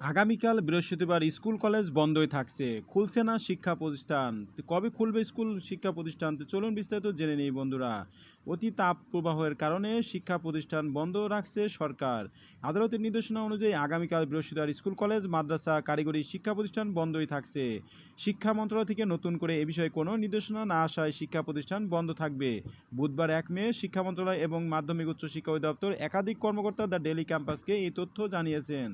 আগামীকাল বৃহস্পতিবার school college বন্ধই থাকছে। খুলছে না শিক্ষা প্রতিষ্ঠান। কবে খুলবে স্কুল শিক্ষা প্রতিষ্ঠান? তো চলুন বিস্তারিত জেনে নেই বন্ধুরা। অতি তাপ প্রবাহের কারণে শিক্ষা প্রতিষ্ঠান বন্ধ রাখছে সরকার। আদালতের নির্দেশনা অনুযায়ী আগামীকাল বৃহস্পতিবার স্কুল কলেজ, মাদ্রাসা, কারিগরি শিক্ষা প্রতিষ্ঠান বন্ধই থাকছে। শিক্ষা মন্ত্রণালয় থেকে নতুন করে এ বিষয়ে কোনো নির্দেশনা না আসায় শিক্ষা প্রতিষ্ঠান বন্ধ থাকবে। বুধবার এক মে শিক্ষা মন্ত্রণালয় এবং মাধ্যমিক উচ্চ শিক্ষা অধিদপ্তর একাধিক কর্মকর্তা দ্য ডেলি ক্যাম্পাসকে এই তথ্য জানিয়েছেন।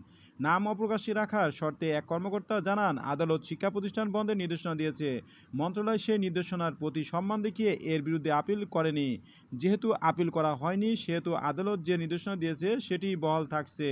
নাম অপ্রকাশ্যে রাখার শর্তে এক কর্মকর্তা জানান, আদালত শিক্ষা প্রতিষ্ঠান বন্ধের নির্দেশনা দিয়েছে। মন্ত্রণালয় সেই নির্দেশনার প্রতি সম্মান দেখিয়ে এর বিরুদ্ধে আপিল করেনি। যেহেতু আপিল করা হয়নি, সেহেতু আদালত যে নির্দেশনা দিয়েছে, সেটি বহাল থাকছে।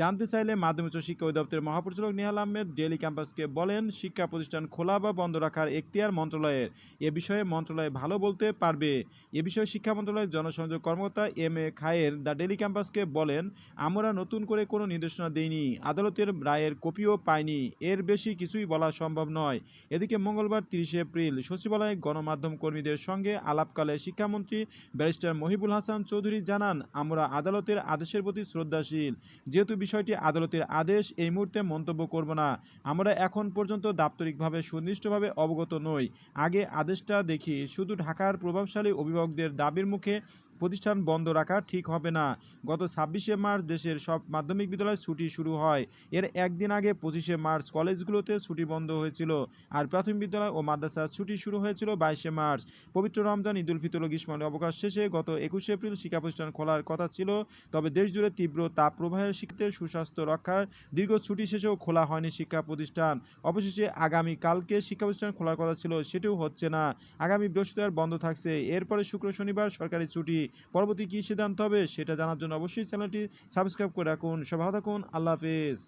জানতে চাইলে মাধ্যমিক শিক্ষা অধিদপ্তরের মহাপরিচালক নিহাল আহমেদ ডেলি ক্যাম্পাসকে বলেন, শিক্ষা প্রতিষ্ঠান খোলা বা বন্ধ রাখার এখতিয়ার মন্ত্রণালয়ের। এ বিষয়ে মন্ত্রণালয় ভালো বলতে পারবে। এ বিষয়ে শিক্ষা মন্ত্রণালয়ের জনসংযোগ কর্মকর্তা M A Khayer the daily ক্যাম্পাসকে বলেন, আমরা নতুন করে কোনো নির্দেশনা দেইনি। আদালতের রায়ের কপিও পায়নি। এর বেশি কিছুই বলা সম্ভব নয়। এদিকে মঙ্গলবার তিরিশে এপ্রিল সচিবালয়ে গণমাধ্যম কর্মীদের সঙ্গে আলাপকালে শিক্ষামন্ত্রী ব্যারিস্টার মহিবুল হাসান চৌধুরী জানান, আমরা আদালতের আদেশের প্রতি শ্রদ্ধাশীল। যেহেতু বিষয়টি আদালতের আদেশ, এই মুহূর্তে মন্তব্য করব না। আমরা এখন পর্যন্ত দাপ্তরিকভাবে সুনির্দিষ্টভাবে অবগত নই। আগে আদেশটা দেখি। শুধু ঢাকার প্রভাবশালী অভিভাবকদের দাবির মুখে প্রতিষ্ঠান বন্ধ রাখা ঠিক হবে না। গত ছাব্বিশে মার্চ দেশের সব মাধ্যমিক বিদ্যালয় ছুটি শুরু হয়। এর একদিন আগে পঁচিশে মার্চ কলেজগুলোতে ছুটি বন্ধ হয়েছিল আর প্রাথমিক বিদ্যালয় ও মাদ্রাসার ছুটি শুরু হয়েছিল বাইশে মার্চ। পবিত্র রমজান ঈদুল ফিতর ও গ্রীষ্মকালীন অবকাশ শেষে গত একুশে এপ্রিল শিক্ষা প্রতিষ্ঠান খোলার কথা ছিল। তবে দেশজুড়ে তীব্র তাপ প্রবাহের শিক্ষার্থীদের সুস্বাস্থ্য রক্ষার দীর্ঘ ছুটি শেষেও খোলা হয়নি শিক্ষা প্রতিষ্ঠান অবশেষে আগামী কালকে শিক্ষা প্রতিষ্ঠান খোলার কথা ছিল, সেটিও হচ্ছে না। আগামী বৃহস্পতিবার বন্ধ থাকছে। এরপরে শুক্র, শনিবার সরকারি ছুটি। পরবর্তী কী সিদ্ধান্ত হবে সেটা জানার জন্য অবশ্যই চ্যানেলটি সাবস্ক্রাইব করে রাখুন। সবাই থাকুন। আল্লাহ হাফিজ।